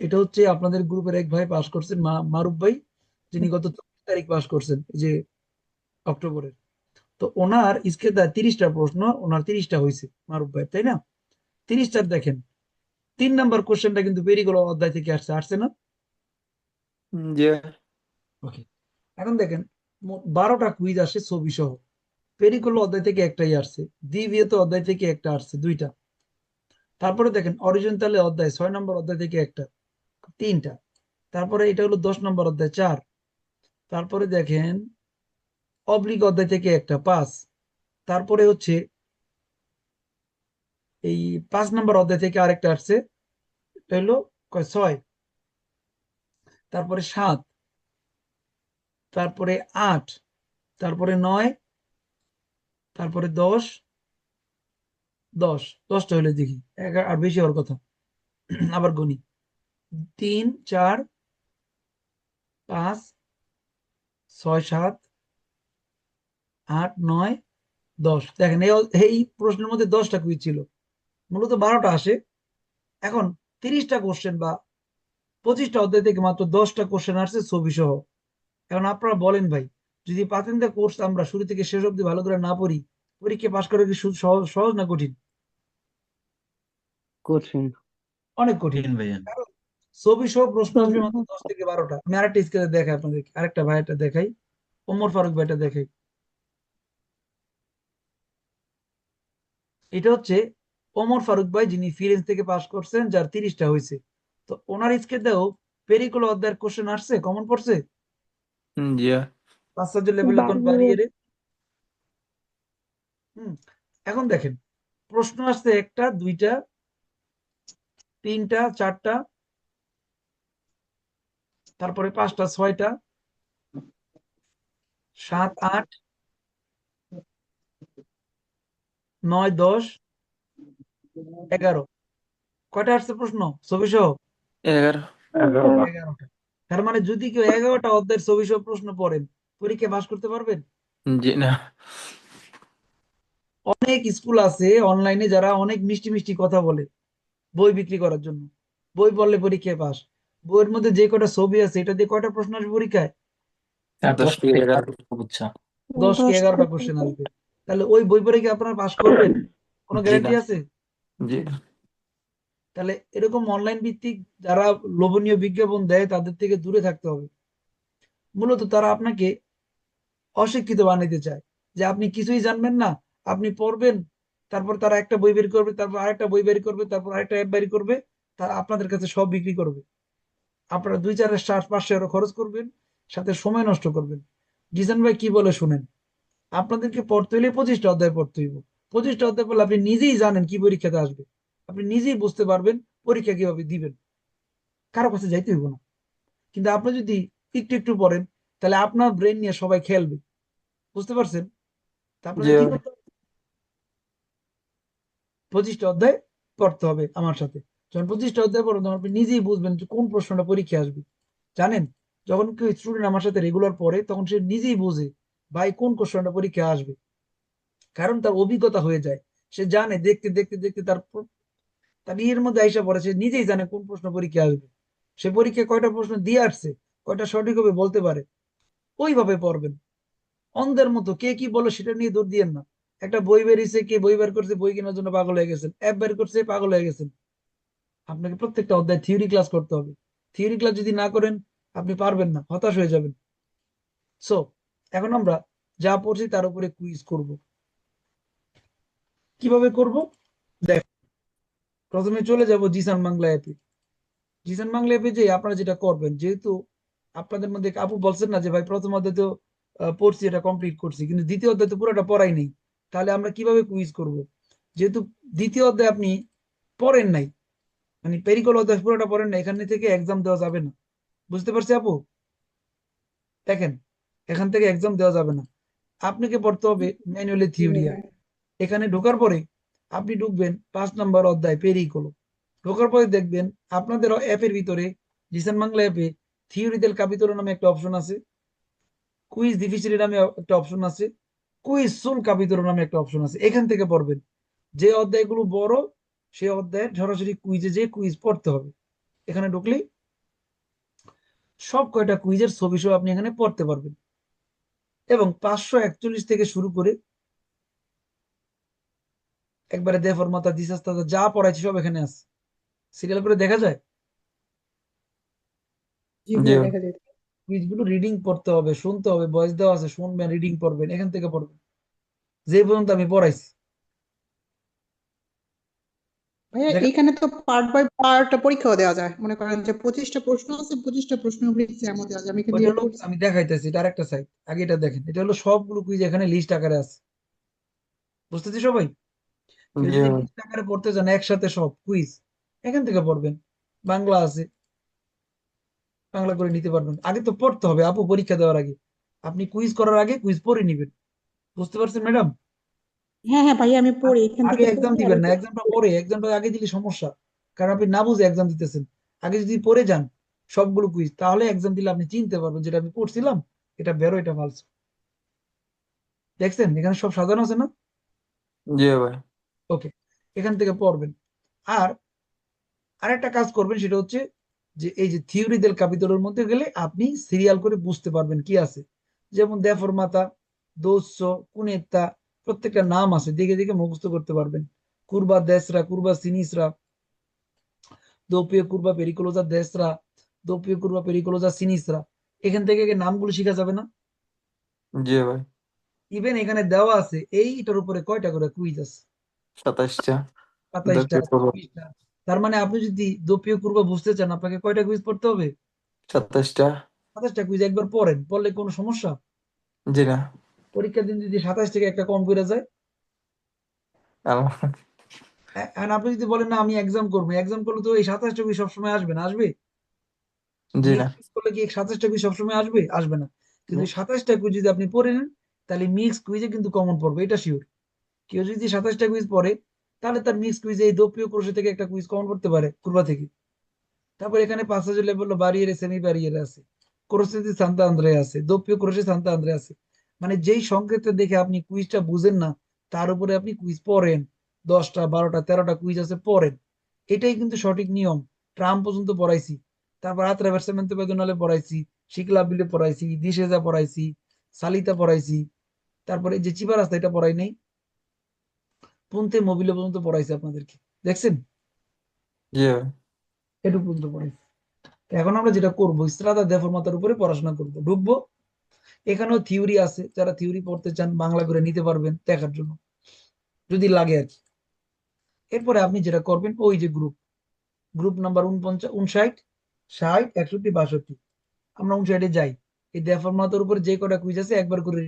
এটা হচ্ছে আপনাদের গ্রুপের এক ভাই পাস করছেন মারুফ ভাই যিনি গত চব্বিশ তারিখ পাস করছেন এই যে অক্টোবরের। তো ওনার ইসকেদা তিরিশটা প্রশ্ন ওনার তিরিশটা হয়েছে মারুফ ভাই তাই না? তিরিশটার দেখেন তিন নাম্বার কোশ্চেনটা কিন্তু পেরিগুলো অধ্যায় থেকে আসছে আসছে না? ওকে এখন দেখেন বারোটা কুইজ আসে ছবি সহ পেরিকল অধ্যায় থেকে একটাই আসছে দ্বিতীয়ত অধ্যায় থেকে একটা আসছে দুইটা। তারপরে দেখেন অরিজেন্টালে অধ্যায় ছয় নম্বর অধ্যায় থেকে একটা। তিনটা। তারপরে এটা হলো দশ নম্বর অধ্যায়, চার। তারপরে দেখেন, অবলিক অধ্যায় থেকে একটা, পাঁচ। তারপরে হচ্ছে, এই পাঁচ নম্বর অধ্যায় থেকে আরেকটা আসছে, এটা হলো ছয়। তারপরে সাত। তারপরে আট। তারপরে নয়। তারপরে দশ। দশ। দশটা হলে দেখি আর বেশি হওয়ার কথা। আবার গণি তিন চার পাঁচ ছয় সাত আট নয় দশ। দেখেন এই এই প্রশ্নের মধ্যে দশটা কুইজ ছিল। মূলত বারোটা আসে। এখন তিরিশটা কোশ্চেন বা পঁচিশটা অধ্যায় থেকে মাত্র দশটা কোশ্চেন আসছে ছবি সহ এখন আপনারা বলেন ভাই যদি পাতেন্দা কোর্স আমরা শুরু থেকে শেষ অব্দি ভালো করে না পড়ি পরীক্ষা পাশ করা কি সহজ সহজ না কঠিন? কঠিন। অনেক কঠিন। কঠিন ভাইয়া। ছবি সহ প্রশ্ন আসবে মাত্র দশ থেকে বারোটা। আমি আরেকটা স্কেলে দেখাই আপনাদের আরেকটা ভাইটা দেখাই। ওমর ফারুক ভাইটা দেখাই। এটা হচ্ছে ওমর ফারুক ভাই যিনি ফিরেন্স থেকে পাশ করছেন যার তিরিশটা হয়েছে। তো ওনার স্কেলেও পেরিকুলো অধ্যায়ের কোশ্চেন আসছে কমন পড়ছে? জি পাঁচার্য লেভেলে কোন বাংলা। বাড়িয়ে হুম এখন দেখেন প্রশ্ন আসছে একটা দুইটা তিনটা চারটা তারপরে পাঁচটা ছয়টা সাত আট নয় দশ এগারো। কয়টা আসছে প্রশ্ন? এগারো। এগারোটা। তার মানে যদি কেউ এগারোটা অধ্যায়ের ছবি সহ প্রশ্ন পড়েন পরীক্ষা পাস করতে পারবেন? জি না। অনেক স্কুল আছে অনলাইনে যারা অনেক মিষ্টি মিষ্টি কথা বলে বই বিক্রি করার জন্য। বই পড়লে পরীক্ষায় পাস বইয়ের মধ্যে যে কটা ছবি আছে এটা দিয়ে কয়টা প্রশ্ন আসবে পরীক্ষায়? দশ থেকে এগারো বুঝছা। দশ কি এগারোটা কোশ্চেন আসবে। তাহলে ওই বই পড়ে কি আপনারা পাস করবেন? কোনো জি গ্যারান্টি আছে? জি। তাহলে এরকম অনলাইন ভিত্তিক যারা লোভনীয় বিজ্ঞাপন দেয় তাদের থেকে দূরে থাকতে হবে। মূলত তারা আপনাকে অশিক্ষিত বানাইতে চায়। যে আপনি কিছুই জানবেন না আপনি পড়বেন তারপর তারা একটা বই বের করবে তারপর আরেকটা বই বের করবে তারপর আরেকটা অ্যাপ বের করবে তারা আপনাদের কাছে সব বিক্রি করবে। আপনারা দুই চার চার পাঁচশো এরো খরচ করবেন সাথে সময় নষ্ট করবেন। জিসান ভাই কি বলে শুনেন? আপনাদেরকে পড়তে হলে পঁচিশটা অধ্যায় পড়তে হইব। পঁচিশটা অধ্যায় পড়লে আপনি নিজেই জানেন কি পরীক্ষাতে আসবে। আপনি নিজেই বুঝতে পারবেন পরীক্ষা কীভাবে দিবেন। কারও কাছে যাইতে হইব না। কিন্তু আপনি যদি একটু একটু পড়েন তাহলে আপনার ব্রেন নিয়ে সবাই খেলবে। বুঝতে পারছেন? পঁচিশটা অধ্যায় পড়তে হবে আমার সাথে। যখন পঁচিশটা অধ্যায় পড়বেন তখন আপনি নিজেই বুঝবেন যে কোন প্রশ্নটা পরীক্ষা আসবে। জানেন, যখন কেউ স্টুডেন্ট আমার সাথে রেগুলার পড়ে, তখন সে নিজেই বোঝে, ভাই, কোন কোশ্চেনটা পরীক্ষা আসবে? কারণ তার অভিজ্ঞতা হয়ে যায়। সে জানে, দেখতে দেখতে দেখতে তার তার ইয়ের মধ্যে আইসা পড়ে, সে নিজেই জানে কোন প্রশ্ন পরীক্ষা আসবে। সে পরীক্ষায় কয়টা প্রশ্ন দিয়ে আসছে, কয়টা সঠিক হবে বলতে পারে, ওইভাবে পড়বেন। অন্ধের মতো, কে কি বলে সেটা নিয়ে দৌড় দিয়েন না। একটা বই বেরিয়েছে কে বই বের করছে, বই কেনার জন্য পাগল হয়ে গেছেন। অ্যাপ বের করছে, পাগল হয়ে গেছেন। আপনাকে প্রত্যেকটা অধ্যায় থিওরি ক্লাস করতে হবে। থিওরি ক্লাস যদি না করেন, আপনি পারবেন না, হতাশ হয়ে যাবেন। সো এখন আমরা যা পড়ছি তার উপরে কুইজ করব। কীভাবে করব? দেখ, প্রথমে চলে যাব জিসান বাংলা অ্যাপে জিসান বাংলা অ্যাপে যে আপনারা যেটা করবেন, যেহেতু আপনাদের মধ্যে আপু বলছেন না যে, ভাই, প্রথম অধ্যায় তো পড়ছি, এটা কমপ্লিট করছি। কিন্তু দ্বিতীয় অধ্যায় তো পুরোটা পড়াই নেই। তাহলে আমরা কীভাবে কুইজ করব? যেহেতু দ্বিতীয় অধ্যায় আপনি পড়েন নাই মানে পেরিকল অধ্যায় পুরোটা পড়েন না, এখান থেকে এক্সাম দেওয়া যাবে না। বুঝতে পারছি আপু? দেখেন, এখান থেকে এক্সাম দেওয়া যাবে না। আপনাকে পড়তে হবে ম্যানুয়ালি থিওরিয়া এখানে ঢোকার পরে আপনি ঢুকবেন পাঁচ নম্বর অধ্যায় পেরিকল ঢোকার পরে দেখবেন আপনাদের অ্যাপের ভিতরে জিসান বাংলা অ্যাপে থিওরিতেল কাপিতল নামে একটা অপশন আছে কুইজ ডিফিসিলি নামে একটা অপশন আছে কুইজ সুল কাপিতল নামে একটা অপশন আছে। এখান থেকে পড়বেন। যে অধ্যায়গুলো বড় সেই অধ্যায়ের সরাসরি কুইজে যে কুইজ পড়তে হবে। এখানে ঢুকলেই সব কয়টা কুইজের ছবি সহ আপনি এখানে পড়তে পারবেন। এবং পাঁচশো একচল্লিশ থেকে শুরু করে একবারে দেফর মাতা দিশাস্তা যা পড়াইছি সব এখানে আছে। সিরিয়াল করে দেখা যায়? দেখা কুইজগুলো রিডিং পড়তে হবে শুনতে হবে ভয়েস দেওয়া আছে শুনবেন রিডিং পড়বেন এখান থেকে পড়বেন। যে পর্যন্ত আমি পড়াইছি। ভাইয়া তো পার্ট বাই পার্ট পরীক্ষাও দেওয়া যায়। মনে করেন যে পঁচিশটা প্রশ্ন আছে পঁচিশটা প্রশ্ন এক্সামও দেওয়া যায়। আমি কিন্তু এটা করছি। আমি দেখাইতেছি এটা আরেকটা সাইড আগে এটা দেখেন। এটা হলো সবগুলো কুইজ এখানে লিস্ট আকারে আছে। বুঝতেছি সবাই? কেউ যদি লিস্ট আকারে পড়তে চান একসাথে সব কুইজ এখান থেকে পড়বেন। বাংলা আছে। বাংলা করে নিতে পারবেন। আগে তো পড়তে হবে। আপু পরীক্ষা দেওয়ার আগে। আপনি কুইজ করার আগে কুইজ পড়ে নিবেন। বুঝতে পারছেন ম্যাডাম হ্যাঁ হ্যাঁ ভাইয়া আমি পড়ি এখান আগে থেকে এক্সাম পড়ি আর দিবেন না এক্সামটা পরে এক্সামটা আগে দিলে সমস্যা কারণ আপনি না বুঝে এক্সাম দিতেছেন। আগে যদি পড়ে যান সবগুলো কুইজ তাহলে এক্সাম দিলে আপনি চিনতে পারবেন যেটা আমি পড়ছিলাম এটা বেরো এটা ফালস দেখছেন? এখানে সব সাজানো আছে না? জি ভাই। ওকে এখান থেকে পড়বেন। আর আরেকটা কাজ করবেন সেটা হচ্ছে যে এই যে থিওরি দেল ক্যাপিটালের মধ্যে গেলে আপনি সিরিয়াল করে বুঝতে পারবেন কি আছে। যেমন দেফরমাতা দোস্য কুনেতা প্রত্যেকটা নাম আছে দেখে দেখে মুখস্থ করতে পারবেন। কুরবা দেশরা কুরবা সিনিসরা দোপিয় কুরবা পেরিকোলোজা দেশরা দোপিয় কুরবা পেরিকোলোজা সিনিসরা। এখান থেকে নামগুলো শেখা যাবে না? জি ভাই। ইভেন এখানে দেওয়া আছে এইটার উপরে কয়টা করে কুইজ আছে? সাতাশটা তার মানে আপনি যদি দোপিয় কুরবা বুঝতে চান আপনাকে কয়টা কুইজ পড়তে হবে? সাতাশটা সাতাশটা কুইজ একবার পড়েন পড়লে কোনো সমস্যা? জি না। পরীক্ষার দিন যদি সাতাশ থেকে একটা কম করে যায়? এখন আপনি যদি বলেন না আমি এক্সাম করব। এক্সাম করলে তো এই সাতাশটা কুইজ সবসময় আসবে না আসবে? জি না। করলে কি সাতাশটা কুইজ সবসময় আসবে? আসবে না। কিন্তু সাতাশটা কুইজ যদি আপনি পড়ে নেন তাহলে মিক্স কুইজে কিন্তু কমন পড়বে এটা শিওর কেউ যদি সাতাশটা কুইজ পড়ে তাহলে তার মিক্স কুইজে এই দোপিয় ক্রোশে থেকে একটা কুইজ কমন পড়তে পারে কুরবা থেকে। তারপর এখানে পাঁচ হাজার লেভেল বারিয়েরে সেমি বারিয়েরে আছে। ক্রোসেতে সান্তা আন্দ্রে আছে দোপিয় ক্রোশে সান্তা আন্দ্রে আছে মানে যেই সংকেতটা দেখে আপনি কুইজটা বুঝেন না তার উপরে আপনি কুইজ পড়েন। দশটা বারোটা তেরোটা কুইজ আছে পড়েন। এটাই কিন্তু সঠিক নিয়ম। ট্রাম পর্যন্ত পড়াইছি। তারপর আত্রাভার্সামেন্তে বেদনালে পড়াইছি শিকলা বিলে পড়াইছি দিশেজা পড়াইছি সালিতা পড়াইছি। তারপরে যে চিবা রাস্তা এটা পড়াই নাই। পুনতে মোবিলে পর্যন্ত পড়াইছি আপনাদেরকে। দেখছেন? এটুকু পর্যন্ত পড়াইছি। এখন আমরা যেটা করব ইস্ত্রাদা দেফরমাতার উপরে পড়াশোনা করব। ঢুকবো এখানেও থিওরি আছে, যারা থিওরি পড়তে চান, বাংলা করে নিতে পারবেন দেখার জন্য, যদি লাগে আর কি। এরপরে আপনি যেটা করবেন, ওই যে গ্রুপ গ্রুপ নাম্বার উনপঞ্চাশ উনষাট, ষাট, একষট্টি, বাষট্টি, আমরা উনষাটে যাই। এই দেফরমাতার উপরে যে কটা কুইজ আছে, একবার করে